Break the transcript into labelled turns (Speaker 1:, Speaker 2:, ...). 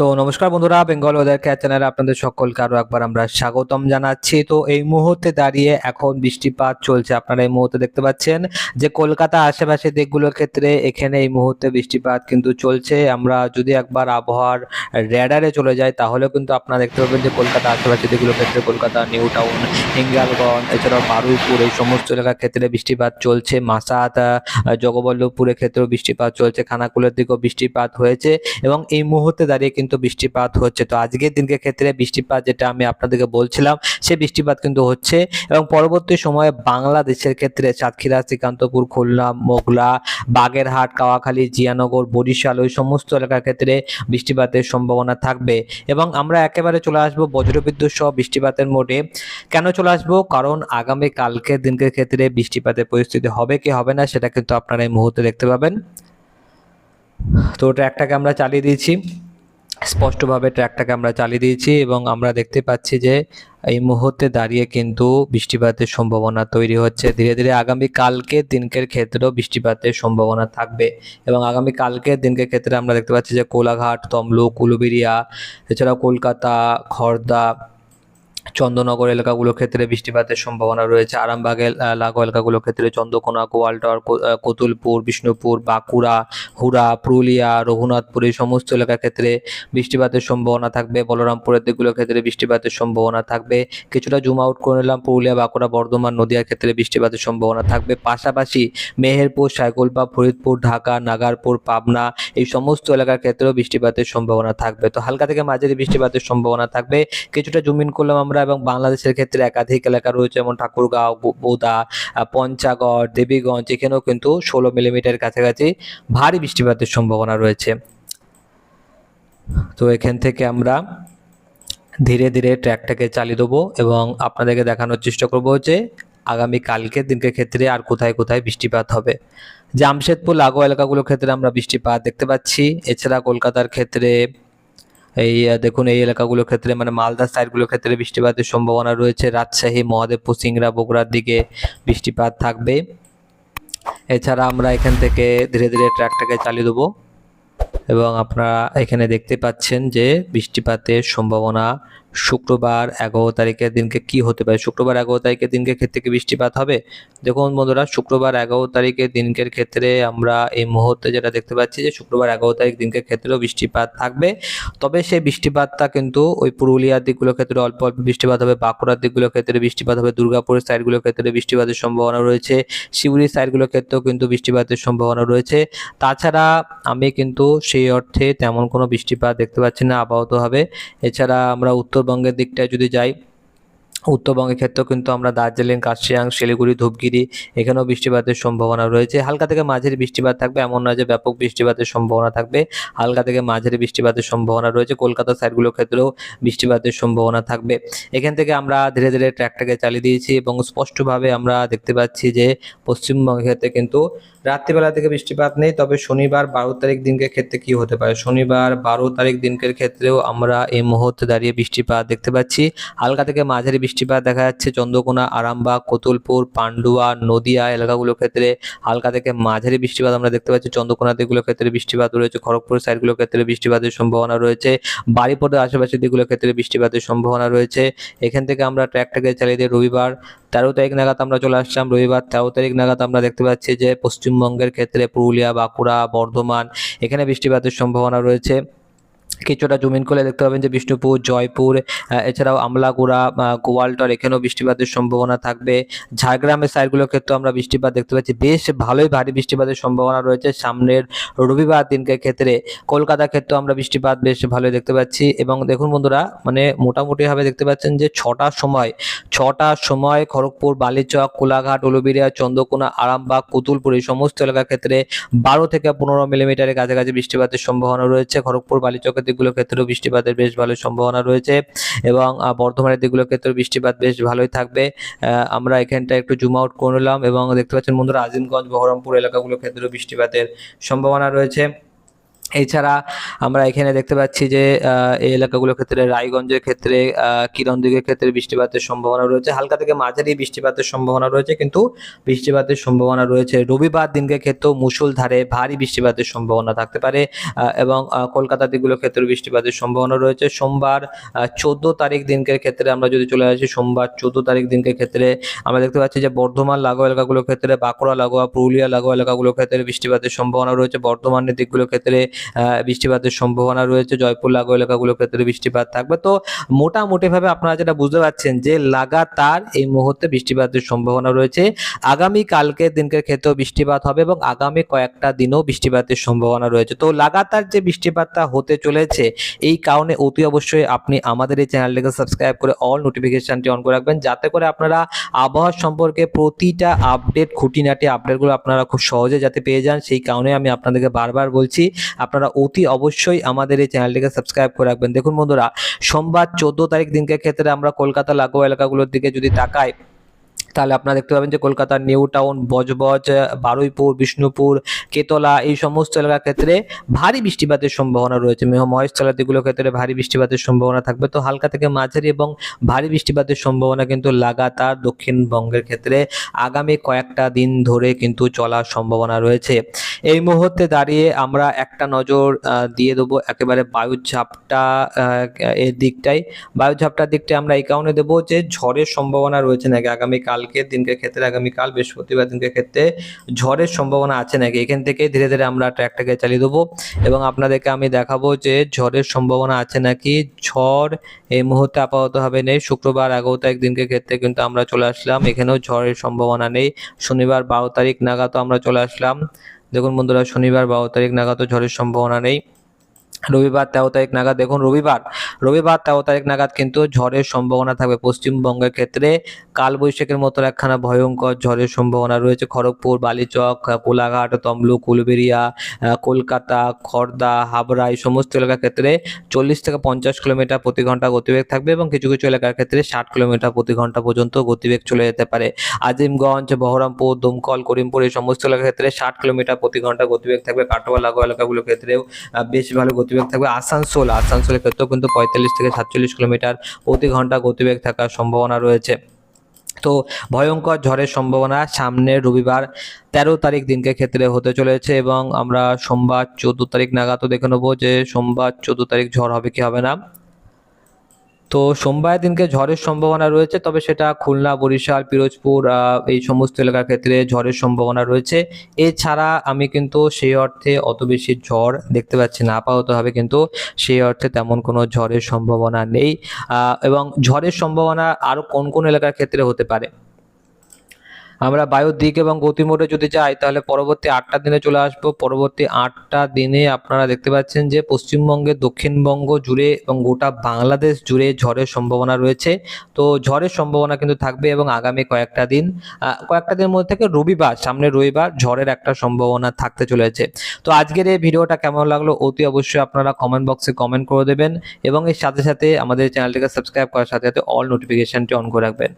Speaker 1: তো নমস্কার বন্ধুরা বেঙ্গল ওয়েদার কেয়ার চ্যানেলে আপনাদের সকলকে আরও একবার আমরা স্বাগতম জানাচ্ছি। তো এই মুহূর্তে দাঁড়িয়ে এখন বৃষ্টিপাত চলছে, আপনারা এই মুহূর্তে দেখতে পাচ্ছেন যে কলকাতা আশেপাশে দিকগুলোর ক্ষেত্রে এখানে এই মুহূর্তে বৃষ্টিপাত কিন্তু চলছে। আমরা যদি একবার আবহাওয়ার র্যাডারে চলে যাই তাহলেও কিন্তু আপনারা দেখতে পাবেন যে কলকাতা আশেপাশে দিকগুলোর ক্ষেত্রে কলকাতা নিউ টাউন হিঙ্গালগঞ্জ এছাড়াও বারুইপুর এই সমস্ত এলাকার ক্ষেত্রে বৃষ্টিপাত চলছে। মাসাত জগবল্লভপুরের ক্ষেত্রেও বৃষ্টিপাত চলছে। খানাকুলের দিকেও বৃষ্টিপাত হয়েছে। এবং এই মুহূর্তে দাঁড়িয়ে কিন্তু বৃষ্টিপাত হচ্ছে। তো আজকের দিনকে ক্ষেত্রে বৃষ্টিপাত যেটা আমি আপনাদেরকে বলছিলাম, সেই বৃষ্টিপাত কিন্তু হচ্ছে। এবং পরবর্তী সময়ে বাংলাদেশের ক্ষেত্রে সাতক্ষীরা, শ্রীকান্তপুর, খুলনা, মোগলা, বাগেরহাট, কাওয়াখালী, জিয়ানগর, বরিশাল ওই সমস্ত এলাকার ক্ষেত্রে বৃষ্টিপাতের সম্ভাবনা থাকবে। এবং আমরা একেবারে চলে আসব বজ্রবিদ্যুৎ সহ বৃষ্টিপাতের মোটে কেন চলে আসব? কারণ আগামী কালকের দিনকের ক্ষেত্রে বৃষ্টিপাতের পরিস্থিতি হবে কি হবে না, সেটা কিন্তু আপনারা এই মুহূর্তে দেখতে পাবেন। তো ট্র্যাকটাকে আমরা চালিয়ে দিয়েছি। স্পষ্টভাবে ট্র্যাকটাকে আমরা চালিয়ে দিয়েছি এবং আমরা দেখতে পাচ্ছি যে এই মুহূর্তে দাঁড়িয়ে কিন্তু বৃষ্টিপাতের সম্ভাবনা তৈরি হচ্ছে। ধীরে ধীরে আগামী কালকে দিনকের ক্ষেত্রেও বৃষ্টিপাতের সম্ভাবনা থাকবে এবং আগামী কালকে দিনকের ক্ষেত্রে আমরা দেখতে পাচ্ছি যে কোলাঘাট, তমলুক উলুবেড়িয়া এছাড়াও কলকাতা খড়দা চন্দ্রনগর এলাকাগুলোর ক্ষেত্রে বৃষ্টিপাতের সম্ভাবনা রয়েছে। আরামবাগের লাগো এলাকাগুলোর ক্ষেত্রে চন্দ্রকোনা, গোয়ালটর, কো- কতুলপুর, বিষ্ণুপুর, বাঁকুড়া, হুড়া, পুরুলিয়া, রঘুনাথপুর এই সমস্ত এলাকার ক্ষেত্রে বৃষ্টিপাতের সম্ভাবনা থাকবে। বলরামপুরের দিকগুলোর ক্ষেত্রে বৃষ্টিপাতের সম্ভাবনা থাকবে। কিছুটা জুম আউট করে নিলাম। পুরুলিয়া, বাঁকুড়া, বর্ধমান নদিয়ার ক্ষেত্রে বৃষ্টিপাতের সম্ভাবনা থাকবে। পাশাপাশি মেহেরপুর সাইকলপা ফরিদপুর, ঢাকা, নাগারপুর, পাবনা এই সমস্ত এলাকার ক্ষেত্রেও বৃষ্টিপাতের সম্ভাবনা থাকবে। তো হালকা থেকে মাঝারি বৃষ্টিপাতের সম্ভাবনা থাকবে। কিছুটা জুমিন করলাম আমরা এবং বাংলাদেশের ক্ষেত্রে একাধিক এলাকা রয়েছে, যেমন ঠাকুরগাঁও বোদা পঞ্চাগড়, দেবীগঞ্জ, এখানেও কিন্তু ষোলো মিলিমিটার কাছাকাছি ভারী বৃষ্টিপাতের সম্ভাবনা রয়েছে। তো এখান থেকে আমরা ধীরে ধীরে ট্র্যাকটাকে চালিয়ে দেবো এবং আপনাদেরকে দেখানোর চেষ্টা করব যে আগামী কালকের দিনকে ক্ষেত্রে আর কোথায় কোথায় বৃষ্টিপাত হবে। জামশেদপুর লাগোয়া এলাকাগুলোর ক্ষেত্রে আমরা বৃষ্টিপাত দেখতে পাচ্ছি। এছাড়া কলকাতার ক্ষেত্রে এই দেখুন, এই এলাকাগুলোর ক্ষেত্রে মানে মালদা সাইডগুলোর ক্ষেত্রে বৃষ্টিপাতের সম্ভাবনা রয়েছে। রাজশাহী, মহাদেবপুর, সিংড়া, বগুড়ার দিকে বৃষ্টিপাত থাকবে। এছাড়া আমরা এখান থেকে ধীরে ধীরে ট্র্যাকটাকে চালিয়ে দেবো। এবং আপনারা এখানে দেখতে পাচ্ছেন যে বৃষ্টিপাতের সম্ভাবনা শুক্রবার এগারো তারিখের দিনকে কি হতে পারে? শুক্রবার এগারো তারিখের দিনকে ক্ষেত্রে কি বৃষ্টিপাত হবে? দেখুন বন্ধুরা, শুক্রবার এগারো তারিখের দিনকের ক্ষেত্রে আমরা এই মুহূর্তে যেটা দেখতে পাচ্ছি যে শুক্রবার এগারো তারিখ দিনকের ক্ষেত্রেও বৃষ্টিপাত থাকবে। তবে সেই বৃষ্টিপাতটা কিন্তু ওই পুরুলিয়ার দিকগুলোর ক্ষেত্রে অল্প অল্প বৃষ্টিপাত হবে, বাঁকুড়ার দিকগুলোর ক্ষেত্রে বৃষ্টিপাত হবে দুর্গাপুরের সাইডগুলোর ক্ষেত্রে বৃষ্টিপাতের সম্ভাবনা রয়েছে শিউরির সাইডগুলোর ক্ষেত্রেও কিন্তু বৃষ্টিপাতের সম্ভাবনা রয়েছে। তাছাড়া আমি কিন্তু সেই অর্থে তেমন কোনো বৃষ্টিপাত দেখতে পাচ্ছি না, আপাতত হবে। এছাড়া আমরা উত্তরবঙ্গের দিকটায় যদি যাই উত্তরবঙ্গের ক্ষেত্রেও কিন্তু আমরা দার্জিলিং, কার্শিয়াং, শিলিগুড়ি, ধূপগিরি এখানেও বৃষ্টিপাতের সম্ভাবনা রয়েছে। হালকা থেকে মাঝারি বৃষ্টিপাত থাকবে, এমন নয় যে ব্যাপক বৃষ্টিপাতের সম্ভাবনা থাকবে। হালকা থেকে মাঝারি বৃষ্টিপাতের সম্ভাবনা রয়েছে। কলকাতা সাইডগুলোর ক্ষেত্রেও বৃষ্টিপাতের সম্ভাবনা থাকবে। এখান থেকে আমরা ধীরে ধীরে ট্র্যাকটাকে চালিয়ে দিয়েছি এবং স্পষ্টভাবে আমরা দেখতে পাচ্ছি যে পশ্চিমবঙ্গের ক্ষেত্রে কিন্তু রাত্রিবেলা থেকে বৃষ্টিপাত নেই। তবে শনিবার বারো তারিখ দিনকের ক্ষেত্রে কি হতে পারে? শনিবার বারো তারিখ দিনকের ক্ষেত্রেও আমরা এই মুহূর্তে দাঁড়িয়ে বৃষ্টিপাত দেখতে পাচ্ছি। হালকা থেকে মাঝারি বৃষ্টিপাত দেখা যাচ্ছে চন্দ্রকোনা, আরামবাগ, কতুলপুর, পান্ডুয়া, নদিয়া এলাকাগুলোর ক্ষেত্রে হালকা থেকে মাঝারি বৃষ্টিপাত আমরা দেখতে পাচ্ছি। চন্দ্রকোনা দিকগুলোর ক্ষেত্রে বৃষ্টিপাত রয়েছে, খড়গপুর সাইডগুলোর ক্ষেত্রে বৃষ্টিপাতের সম্ভাবনা রয়েছে। বাড়িপটের আশেপাশের দিকগুলোর ক্ষেত্রে বৃষ্টিপাতের সম্ভাবনা রয়েছে। এখান থেকে আমরা ট্র্যাকটাকে চালিয়ে দিই রবিবার তেরো তারিখ নাগাদ আমরা চলে আসলাম। রবিবার তেরো তারিখ নাগাদ আমরা দেখতে পাচ্ছি যে পশ্চিমবঙ্গের ক্ষেত্রে পুরুলিয়া, বাঁকুড়া, বর্ধমান এখানে বৃষ্টিপাতের সম্ভাবনা রয়েছে। কিছুটা জমিন করলে দেখতে পাবেন যে বিষ্ণুপুর, জয়পুর এছাড়াও আমলাগুড়া গোয়ালটর এখানেও বৃষ্টিপাতের সম্ভাবনা থাকবে। ঝাড়গ্রামের সাইডগুলোর ক্ষেত্রেও আমরা বৃষ্টিপাত দেখতে পাচ্ছি। বেশ ভালোই ভারী বৃষ্টিপাতের সম্ভাবনা রয়েছে। সামনের রবিবার দিনকে ক্ষেত্রে কলকাতার ক্ষেত্রেও আমরা বৃষ্টিপাত বেশ ভালোই দেখতে পাচ্ছি। এবং দেখুন বন্ধুরা মানে মোটামুটিভাবে দেখতে পাচ্ছেন যে ছটার সময় ছটার সময় খড়গপুর, বালিচক, কোলাঘাট, উলুবেড়িয়া, চন্দ্রকোনা, আরামবাগ কুতুলপুর এই সমস্ত এলাকার ক্ষেত্রে বারো থেকে পনেরো মিলিমিটারের কাছাকাছি বৃষ্টিপাতের সম্ভাবনা রয়েছে। খড়গপুর, বালিচকের দিকগুলোর ক্ষেত্রেও বৃষ্টিপাতের বেশ ভালো সম্ভাবনা রয়েছে এবং বর্ধমানের দিকগুলোর ক্ষেত্রেও বৃষ্টিপাত বেশ ভালোই থাকবে। আমরা এখানটা একটু জুম আউট করে নিলাম এবং দেখতে পাচ্ছেন বন্ধুরা আজিমগঞ্জ, বহরমপুর এলাকাগুলোর ক্ষেত্রেও বৃষ্টিপাতের সম্ভাবনা রয়েছে। এছাড়া আমরা এখানে দেখতে পাচ্ছি যে এই এলাকাগুলোর ক্ষেত্রে রায়গঞ্জের ক্ষেত্রে আহ, কিরণদিঘির ক্ষেত্রে বৃষ্টিপাতের সম্ভাবনা রয়েছে। হালকা থেকে মাঝারি বৃষ্টিপাতের সম্ভাবনা রয়েছে কিন্তু বৃষ্টিপাতের সম্ভাবনা রয়েছে। রবিবার দিনকে ক্ষেত্রেও মুষলধারে ভারী বৃষ্টিপাতের সম্ভাবনা থাকতে পারে এবং কলকাতা দিকগুলোর ক্ষেত্রে বৃষ্টিপাতের সম্ভাবনা রয়েছে। সোমবার চোদ্দ তারিখ দিনকের ক্ষেত্রে আমরা যদি চলে আসি সোমবার চোদ্দ তারিখ দিনকের ক্ষেত্রে আমরা দেখতে পাচ্ছি যে বর্ধমান লাগোয়া এলাকাগুলোর ক্ষেত্রে বাঁকুড়া লাগোয়া পুরুলিয়া লাগোয়া এলাকাগুলোর ক্ষেত্রে বৃষ্টিপাতের সম্ভাবনা রয়েছে। বর্ধমানের দিকগুলোর ক্ষেত্রে বৃষ্টিপাতের সম্ভাবনা রয়েছে। জয়পুর, লাগোয়া এলাকাগুলোর ক্ষেত্রে বৃষ্টিপাত থাকবে। তো মোটামুটিভাবে আপনারা যেটা বুঝতে পারছেন যে লাগাতার এই মুহূর্তে বৃষ্টিপাতের সম্ভাবনা রয়েছে। আগামী কালকের দিনকের ক্ষেত্রেও বৃষ্টিপাত হবে এবং আগামী কয়েকটা দিনও বৃষ্টিপাতের সম্ভাবনা রয়েছে। তো লাগাতার যে বৃষ্টিপাতটা হতে চলেছে, এই কারণে অতি অবশ্যই আপনি আমাদের এই চ্যানেলটিকে সাবস্ক্রাইব করে অল নোটিফিকেশনটি অন করে রাখবেন। যাতে করে আপনারা আবহাওয়া সম্পর্কে প্রতিটা আপডেট, খুঁটিনাটি আপডেটগুলো আপনারা খুব সহজে যাতে পেয়ে যান। সেই কারণে আমি আপনাদেরকে বারবার বলছি আপনারা অতি অবশ্যই আমাদের এই চ্যানেলটিকে সাবস্ক্রাইব করে রাখবেন। দেখুন বন্ধুরা, সোমবার চোদ্দ তারিখ দিনকে ক্ষেত্রে আমরা কলকাতা লাগোয়া এলাকাগুলোর দিকে যদি তাকাই তাহলে আপনারা দেখতে পাবেন যে কলকাতার নিউ টাউন, বজবজ, বারুইপুর, বিষ্ণুপুর, কেতলা, এই সমস্ত এলাকার ক্ষেত্রে ভারী বৃষ্টিপাতের সম্ভাবনা রয়েছে। মেহ মহেশতলা দিকগুলোর ক্ষেত্রে ভারী বৃষ্টিপাতের সম্ভাবনা থাকবে। তো হালকা থেকে মাঝারি এবং ভারী বৃষ্টিপাতের সম্ভাবনা কিন্তু লাগাতার দক্ষিণবঙ্গের ক্ষেত্রে আগামী কয়েকটা দিন ধরে কিন্তু চলার সম্ভাবনা রয়েছে। এই মুহূর্তে দাঁড়িয়ে আমরা একটা নজর দিয়ে দেবো একেবারে বায়ুর ঝাপটা এর দিকটাই। বায়ু ঝাপটার দিকটা আমরা এই কারণে দেবো যে ঝড়ের সম্ভাবনা রয়েছে নাকি আগামী কালকের দিনকে ক্ষেত্রে আগামীকাল বৃহস্পতিবার দিনকে ক্ষেত্রে ঝড়ের সম্ভাবনা আছে নাকি? এখান থেকে ধীরে ধীরে আমরা ট্র্যাকটাকে চালিয়ে দেবো এবং আপনাদেরকে আমি দেখাবো যে ঝড়ের সম্ভাবনা আছে নাকি। ঝড় এই মুহূর্তে আপাতত হবে নেই। শুক্রবার এগারো তারিখ দিনকে ক্ষেত্রে কিন্তু আমরা চলে আসলাম। এখানেও ঝড়ের সম্ভাবনা নেই। শনিবার বারো তারিখ নাগাদও আমরা চলে আসলাম। দেখুন বন্ধুরা, শনিবার বারো তারিখ নাগাদও ঝড়ের সম্ভাবনা নেই। রবিবার তেরো তারিখ নাগাদ, দেখুন রবিবার রবিবার তেরো তারিখ নাগাদ কিন্তু ঝড়ের সম্ভাবনা থাকবে। পশ্চিমবঙ্গের ক্ষেত্রে কালবৈশাখীর মতো একখানা ভয়ঙ্কর ঝড়ের সম্ভাবনা রয়েছে। খড়গপুর, বালিচক, কোলাঘাট, তমলুক উলবেরিয়া কলকাতা, খর্দা, হাবড়া, এই সমস্ত এলাকার ক্ষেত্রে চল্লিশ থেকে পঞ্চাশ কিলোমিটার প্রতি ঘণ্টা গতিবেগ থাকবে এবং কিছু কিছু এলাকার ক্ষেত্রে ষাট কিলোমিটার প্রতি ঘণ্টা পর্যন্ত গতিবেগ চলে যেতে পারে। আজিমগঞ্জ, বহরমপুর, দমকল, করিমপুর, এই সমস্ত এলাকার ক্ষেত্রে ষাট কিলোমিটার প্রতি ঘণ্টা গতিবেগ থাকবে। কাটোয়া, লাগোয়া এলাকাগুলোর ক্ষেত্রেও বেশ ভালো গতিবেগ থাকবে আসানসোল। আসানসোলের ক্ষেত্রেও কিন্তু পঁয়তাল্লিশ থেকে সাতচল্লিশ কিলোমিটার প্রতি ঘণ্টা গতিবেগ থাকার সম্ভাবনা রয়েছে। তো ভয়ঙ্কর ঝড়ের সম্ভাবনা সামনে রবিবার তেরো তারিখ দিনকে ক্ষেত্রে হতে চলেছে এবং আমরা সোমবার চোদ্দ তারিখ নাগাদ দেখে নেব যে সোমবার চোদ্দ তারিখ ঝড় হবে কি হবে না। তো সোমবার দিনকে ঝড়ের সম্ভাবনা রয়েছে, তবে সেটা খুলনা, বরিশাল, পিরোজপুর এই সমস্ত এলাকার ক্ষেত্রে ঝড়ের সম্ভাবনা রয়েছে। এছাড়া আমি কিন্তু সেই অর্থে অত বেশি ঝড় দেখতে পাচ্ছি না, আপাততভাবে কিন্তু সেই অর্থে তেমন কোনো ঝড়ের সম্ভাবনা নেই। এবং ঝড়ের সম্ভাবনা আরও কোন কোন এলাকার ক্ষেত্রে হতে পারে? আমরা বায়ুর দিক এবং গতিমোডে যদি যাই, তাহলে পরবর্তী আটটা দিনে চলে আসব। পরবর্তী আটটা দিনে আপনারা দেখতে পাচ্ছেন যে পশ্চিমবঙ্গে, দক্ষিণবঙ্গ জুড়ে এবং গোটা বাংলাদেশ জুড়ে ঝড়ের সম্ভাবনা রয়েছে। তো ঝড়ের সম্ভাবনা কিন্তু থাকবে এবং আগামী কয়েকটা দিন কয়েকটা দিনের মধ্যে থেকে রবিবার, সামনে রবিবার ঝড়ের একটা সম্ভাবনা থাকতে চলেছে। তো আজকের এই ভিডিওটা কেমন লাগল অতি অবশ্যই আপনারা কমেন্ট বক্সে কমেন্ট করে দেবেন এবং এর সাথে সাথে আমাদের চ্যানেলটিকে সাবস্ক্রাইব করার সাথে সাথে অল নোটিফিকেশনটি অন করে রাখবেন।